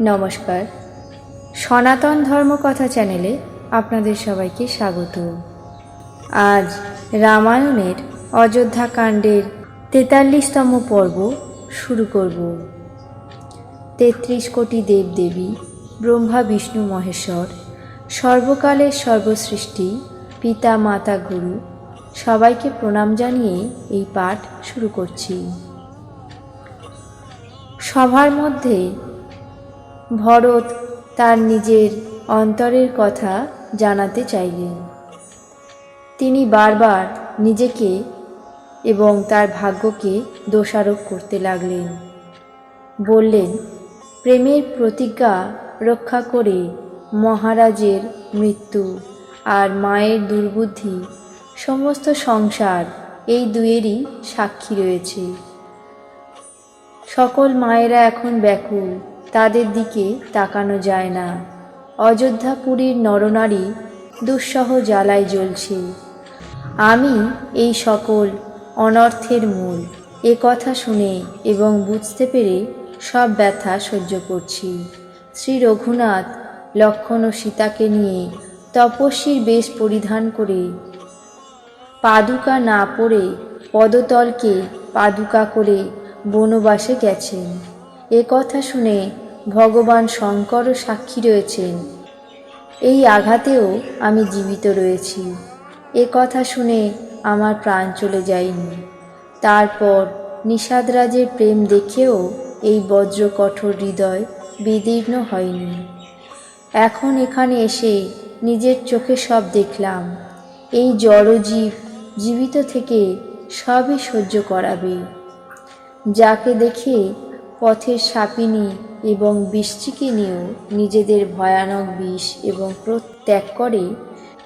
নমস্কার। সনাতন ধর্মকথা চ্যানেলে আপনাদের সবাইকে স্বাগত। আজ রামায়ণের অযোধ্যা কাণ্ডের তেতাল্লিশতম পর্ব শুরু করব। তেত্রিশ কোটি দেবদেবী, ব্রহ্মা, বিষ্ণু, মহেশ্বর, সর্বকালের সর্বসৃষ্টি, পিতা, মাতা, গুরু, সবাইকে প্রণাম জানিয়ে এই পাঠ শুরু করছি। সভার মধ্যে ভরত তার নিজের অন্তরের কথা জানাতে চাইলেন। তিনি বারবার নিজেকে এবং তার ভাগ্যকে দোষারোপ করতে লাগলেন। বললেন, প্রেমের প্রতিজ্ঞা রক্ষা করে মহারাজের মৃত্যু আর মায়ের দুর্বুদ্ধি, সমস্ত সংসার এই দুয়েরই সাক্ষী রয়েছে। সকল মায়েরা এখন ব্যাকুল। তাদের দিকে তাকানো যায় না। অযোধ্যাপুরীর নরনারী দুঃসহ জ্বালায় জ্বলছে। আমি এই সকল অনর্থের মূল। এ কথা শুনে এবং বুঝতে পেরে সব ব্যথা সহ্য করছি। শ্রী রঘুনাথ লক্ষণ ও সীতাকে নিয়ে তপস্বীর বেশ পরিধান করে পাদুকা না পরে পদতলকে পাদুকা করে বনবাসে গেছেন। এ কথা শুনে ভগবান শঙ্করও সাক্ষী রয়েছেন। এই আঘাতেও আমি জীবিত রয়েছি। এ কথা শুনে আমার প্রাণ চলে যায়নি। তারপর নিষাদরাজের প্রেম দেখেও এই বজ্র কঠোর হৃদয় বিদীর্ণ হয়নি। এখন এখানে এসে নিজের চোখে সব দেখলাম। এই জড়জীব জীবিত থেকে সবই সহ্য করাবে। যাকে দেখে পথের সাপিনী এবং বৃষ্টিকে নিয়েও নিজেদের ভয়ানক বিষ এবং প্রত্যাগ করে,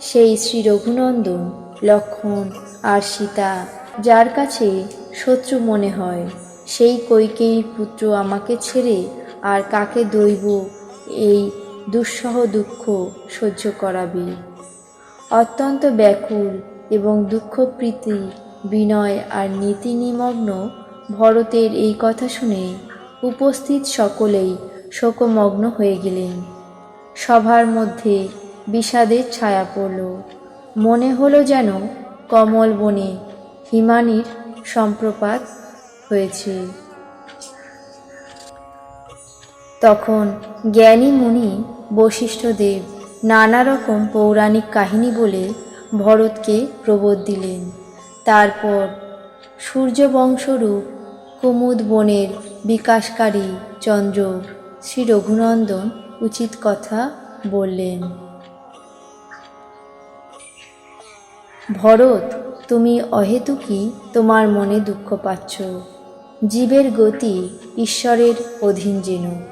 সেই শ্রী রঘুনন্দন, লক্ষণ আর সীতা, যার কাছে শত্রু মনে হয়, সেই কৈকেয়ীর পুত্র আমাকে ছেড়ে আর কাকে দৈব এই দুঃসহ দুঃখ সহ্য করাবে? অত্যন্ত ব্যাকুল এবং দুঃখপ্রীতি, বিনয় আর নীতি নিমগ্ন ভরতের এই কথা শুনে উপস্থিত সকলেই শোকমগ্ন হয়ে গেলেন। সভার মধ্যে বিষাদের ছায়া পড়ল। মনে হলো যেন কমল বনে হিমানির সম্প্রপাত হয়েছে। তখন জ্ঞানী মুনি বশিষ্ঠদেব নানা রকম পৌরাণিক কাহিনী বলে ভরতকে প্রবোধ দিলেন। তারপর সূর্যবংশরূপ কুমুদ বনের বিকাশকারী চন্দ্র শ্রী রঘুনন্দন উচিত কথা বললেন। ভরত, তুমি অহেতুকি তোমার মনে দুঃখ পাচ্ছ। জীবের গতি ঈশ্বরের অধীন যেন।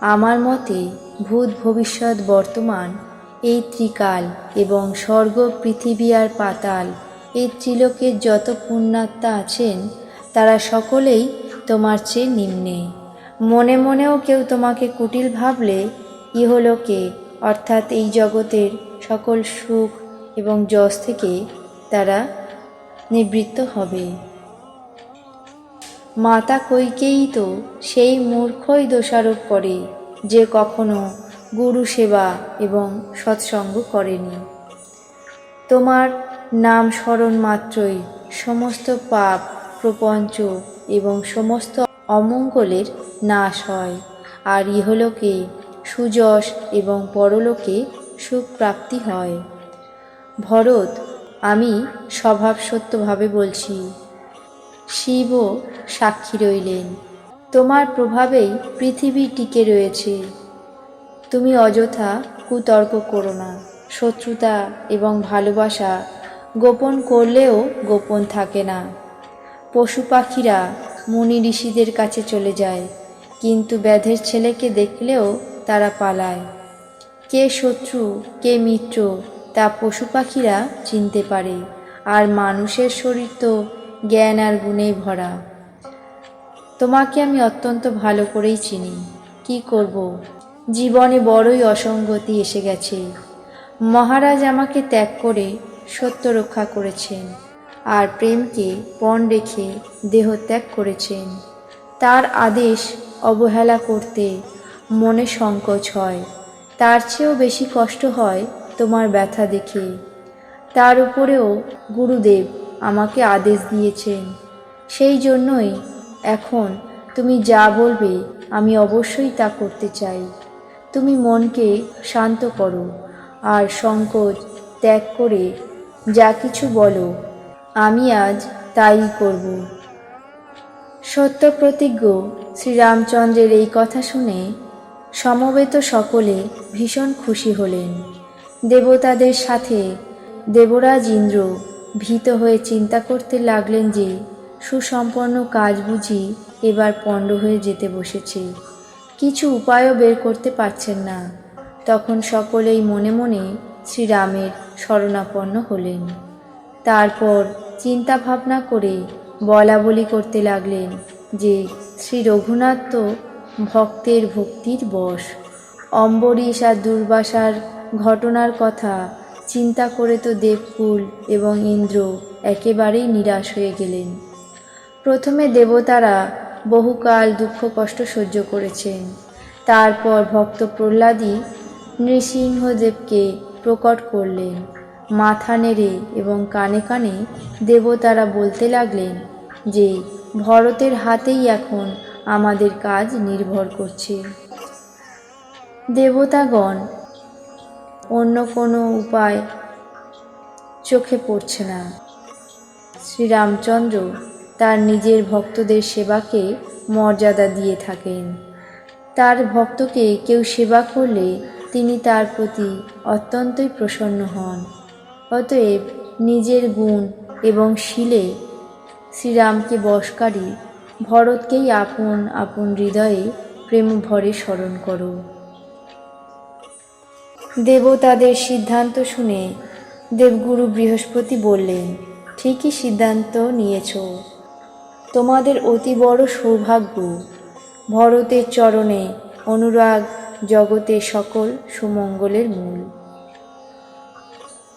আমার মতে ভূত ভবিষ্যৎ বর্তমান এই ত্রিকাল এবং স্বর্গ, পৃথিবী আর পাতাল এই ত্রিলোকের যত পুণ্যাত্মা আছেন, তারা সকলেই তোমার চেয়ে নিম্নে। মনে মনেও কেউ তোমাকে কুটিল ভাবলে ইহলোকে, অর্থাৎ এই জগতের সকল সুখ এবং যশ থেকে তারা নিবৃত্ত হবে। মাতা কৈকেয়ী তো সেই মূর্খই দোষারোপ করে, যে কখনো গুরু সেবা এবং সৎসঙ্গ করেনি। তোমার নাম স্মরণ মাত্রই সমস্ত পাপ, প্রপঞ্চ এবং সমস্ত অমঙ্গলের নাশ হয়। আর ইহলোকে সুযশ এবং পরলোকে সুখ প্রাপ্তি হয়। ভরত, আমি স্বভাব সত্যভাবে বলছি শিবও সাক্ষী রইলেন। তোমার প্রভাবেই পৃথিবী টিকে রয়েছে। তুমি অযথা কুতর্ক করো না। শত্রুতা এবং ভালোবাসা গোপন করলেও গোপন থাকে না। পশু পাখিরা মুনি ঋষিদের কাছে চলে যায়, কিন্তু ব্যাধের ছেলেকে দেখলেও তারা পালায়। কে শত্রু, কে মিত্র, তা পশু পাখিরা চিনতে পারে, আর মানুষের শরীর তো জ্ঞান আর গুণে ভরা। তোমাকে আমি অত্যন্ত ভালো করেই চিনি। কি করব? জীবনে বড়ই অসঙ্গতি এসে গেছে। মহারাজ আমাকে ত্যাগ করে সত্য রক্ষা করেছেন। আর প্রেমকে পণ রেখে দেহ ত্যাগ করেছেন। তার আদেশ অবহেলা করতে মনে সংকোচ হয়। তার চেয়েও বেশি কষ্ট হয় তোমার ব্যথা দেখে। তার উপরেও গুরুদেব আমাকে আদেশ দিয়েছেন। সেই জন্যই এখন তুমি যা বলবে আমি অবশ্যই তা করতে চাই। তুমি মনকে শান্ত করো আর সংকোচ ত্যাগ করে যা কিছু বলো আমি আজ তাই করব। সত্য প্রতিজ্ঞ শ্রীরামচন্দ্রের এই কথা শুনে সমবেত সকলে ভীষণ খুশি হলেন। দেবতাদের সাথে দেবরাজ ইন্দ্র ভীত হয়ে চিন্তা করতে লাগলেন যে সুসম্পন্ন কাজ বুঝি এবার পণ্ড হয়ে যেতে বসেছে। কিছু উপায়ও বের করতে পারছেন না। তখন সকলেই মনে মনে শ্রীরামের শরণাপন্ন হলেন। তারপর চিন্তা ভাবনা করে বলা বলি করতে লাগলেন যে শ্রী রঘুনাথ তো ভক্তের ভক্তির বশ। অম্বরীশ আর দুর্বাসার ঘটনার কথা চিন্তা করে তো দেবকুল এবং ইন্দ্র একেবারেই নিরাশ হয়ে গেলেন। প্রথমে দেবতারা বহুকাল দুঃখ কষ্ট সহ্য করেছেন। তারপর ভক্ত প্রহ্লাদই নৃসিংহদেবকে প্রকট করলেন। মাথা নেড়ে এবং কানে কানে দেবতারা বলতে লাগলেন, যে, ভরতের হাতেই এখন আমাদের কাজ নির্ভর করছে। দেবতাগণ অন্য কোনো উপায় চোখে পড়ছে না। শ্রীরামচন্দ্র তার নিজের ভক্তদের সেবাকে মর্যাদা দিয়ে থাকেন। তার ভক্তকে কেউ সেবা করলে তিনি তার প্রতি অত্যন্তই প্রসন্ন হন। অতএব নিজের গুণ এবং শিলে শ্রীরামকে বশকারী ভরতকেই আপন আপন হৃদয়ে প্রেম ভরে স্মরণ করো। দেবতাদের সিদ্ধান্ত শুনে দেবগুরু বৃহস্পতি বললেন, ঠিকই সিদ্ধান্ত নিয়েছ। তোমাদের অতি বড় সৌভাগ্য, ভরতের চরণে অনুরাগ জগতের সকল সুমঙ্গলের মূল।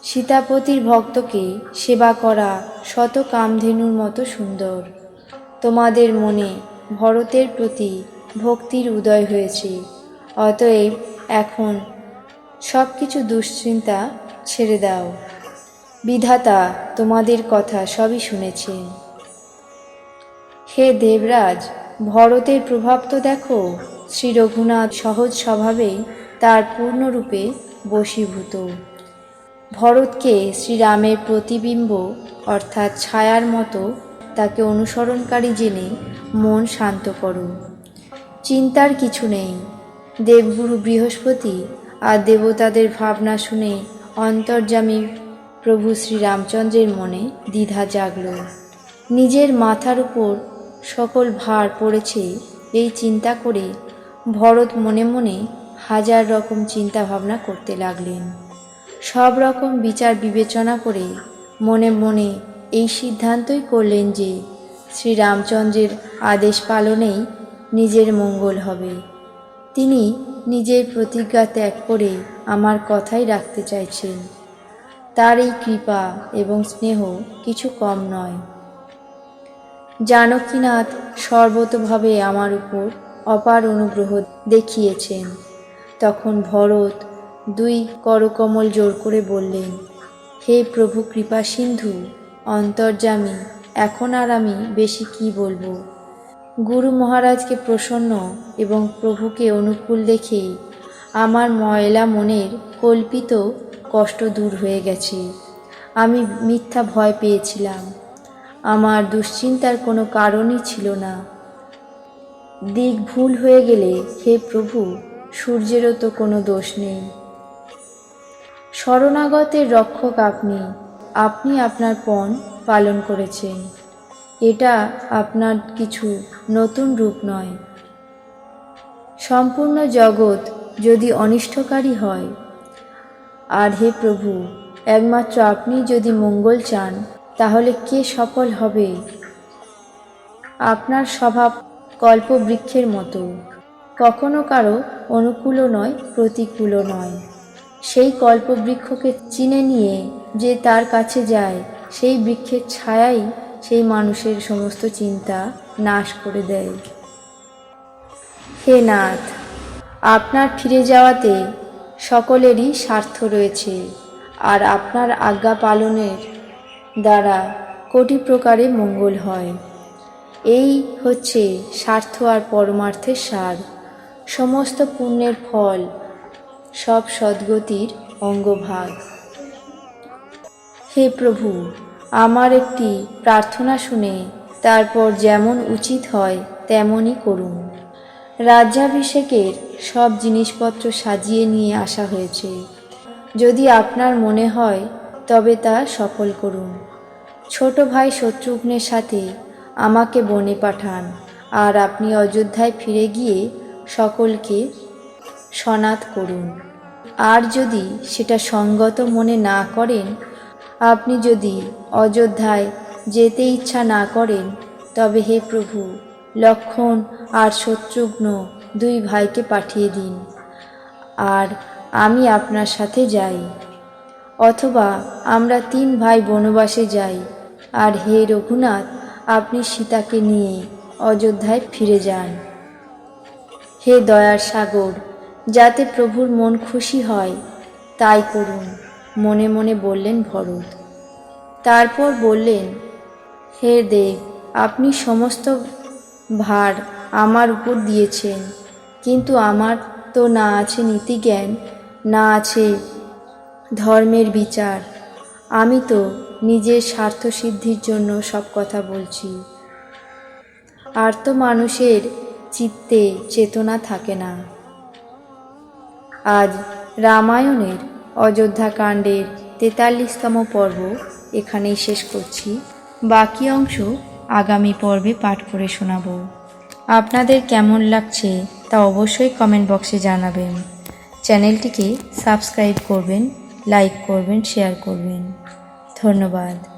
সীতাপতির ভক্তকে সেবা করা শত কামধেনুর মতো সুন্দর। তোমাদের মনে ভরতের প্রতি ভক্তির উদয় হয়েছে। অতএব এখন সব কিছু দুশ্চিন্তা ছেড়ে দাও। বিধাতা তোমাদের কথা সবই শুনেছেন। হে দেবরাজ, ভরতের প্রভাব তো দেখো। শ্রী রঘুনাথ সহজ স্বভাবেই তার পূর্ণরূপে বশীভূত। ভরতকে শ্রীরামের প্রতিবিম্ব, অর্থাৎ ছায়ার মতো, তাকে অনুসরণকারী জেনে মন শান্ত করো। চিন্তার কিছু নেই। দেবগুরু বৃহস্পতি আর দেবতাদের ভাবনা শুনে অন্তর্যামী প্রভু শ্রীরামচন্দ্রের মনে দ্বিধা জাগল। নিজের মাথার উপর সকল ভার পড়েছে এই চিন্তা করে ভরত মনে মনে হাজার রকম চিন্তা ভাবনা করতে লাগলেন। সব রকম বিচার বিবেচনা করে মনে মনে এই সিদ্ধান্তই করলেন যে শ্রীরামচন্দ্রের আদেশ পালনেই নিজের মঙ্গল হবে। তিনি নিজের প্রতিজ্ঞা ত্যাগ করে আমার কথাই রাখতে চাইছেন। তার এই কৃপা এবং স্নেহ কিছু কম নয়। জানকীনাথ সর্বতভাবে আমার উপর অপার অনুগ্রহ দেখিয়েছেন। তখন ভরত দুই করকমল জোর করে বললেন, হে প্রভু কৃপা সিন্ধু অন্তর্যামী এখন আর আমি বেশি কি বলব? গুরু মহারাজকে প্রসন্ন এবং প্রভুকে অনুকূল দেখেই আমার ময়লা মনের কল্পিত কষ্ট দূর হয়ে গেছে। আমি মিথ্যা ভয় পেয়েছিলাম। আমার দুশ্চিন্তার কোনো কারণই ছিল না। দিক ভুল হয়ে গেলে, হে প্রভু, সূর্যেরও তো কোনো দোষ নেই। শরণাগতের রক্ষক আপনি আপনি আপনার পণ পালন করেছেন। এটা আপনার কিছু নতুন রূপ নয়। সম্পূর্ণ জগৎ যদি অনিষ্টকারী হয়, আর হে প্রভু, একমাত্র আপনি যদি মঙ্গল চান, তাহলে কে সফল হবে? আপনার স্বভাব কল্পবৃক্ষের মতো। কখনো কারও অনুকূলও নয়, প্রতিকূলও নয়। সেই কল্পবৃক্ষকে চিনে নিয়ে যে তার কাছে যায়, সেই বৃক্ষের ছায়াই সেই মানুষের সমস্ত চিন্তা নাশ করে দেয়। হে নাথ, আপনার ফিরে যাওয়াতে সকলেরই স্বার্থ রয়েছে, আর আপনার আজ্ঞা পালনের দ্বারা কোটি প্রকারে মঙ্গল হয়। এই হচ্ছে স্বার্থ আর পরমার্থের সার সমস্ত পুণ্যের ফল সব সদ্গতির অঙ্গভাগ। হে প্রভু, আমার একটি প্রার্থনা শুনে তারপর যেমন উচিত হয় তেমনই করুন। রাজ্যাভিষেকের সব জিনিসপত্র সাজিয়ে নিয়ে আসা হয়েছে। যদি আপনার মনে হয় তবে তা সফল করুন। ছোট ভাই শত্রুঘ্নের সাথে আমাকে বনে পাঠান, আর আপনি অযোধ্যায় ফিরে গিয়ে সকলকে সনাত করুন। আর যদি সেটা সঙ্গত মনে না করেন, আপনি যদি অযোধ্যায় যেতে ইচ্ছা না করেন, তবে হে প্রভু, লক্ষণ আর শত্রুঘ্ন দুই ভাইকে পাঠিয়ে দিন। আর আমি আপনার সাথে যাই। অথবা আমরা তিন ভাই বনবাসে যাই। আর হে রঘুনাথ, আপনি সীতাকে নিয়ে অযোধ্যায় ফিরে যান। হে দয়ার সাগর যাতে প্রভুর মন খুশি হয়, তাই করুন, মনে মনে বললেন ভরত। তারপর বললেন, হে দেব, আপনি সমস্ত ভার আমার উপর দিয়েছেন, কিন্তু আমার তো না আছে নীতিজ্ঞান, না আছে ধর্মের বিচার। আমি তো নিজের স্বার্থ সিদ্ধির জন্য সব কথা বলছি। আর তো মানুষের চিত্তে চেতনা থাকে না। আজ রামায়ণের অযোধ্যাকাণ্ডের তেতাল্লিশতম পর্ব এখানেই শেষ করছি। বাকি অংশ আগামী পর্বে পাঠ করে শোনাব। আপনাদের কেমন লাগছে তা অবশ্যই কমেন্ট বক্সে জানাবেন। চ্যানেলটিকে সাবস্ক্রাইব করবেন লাইক করবেন শেয়ার করবেন। ধন্যবাদ।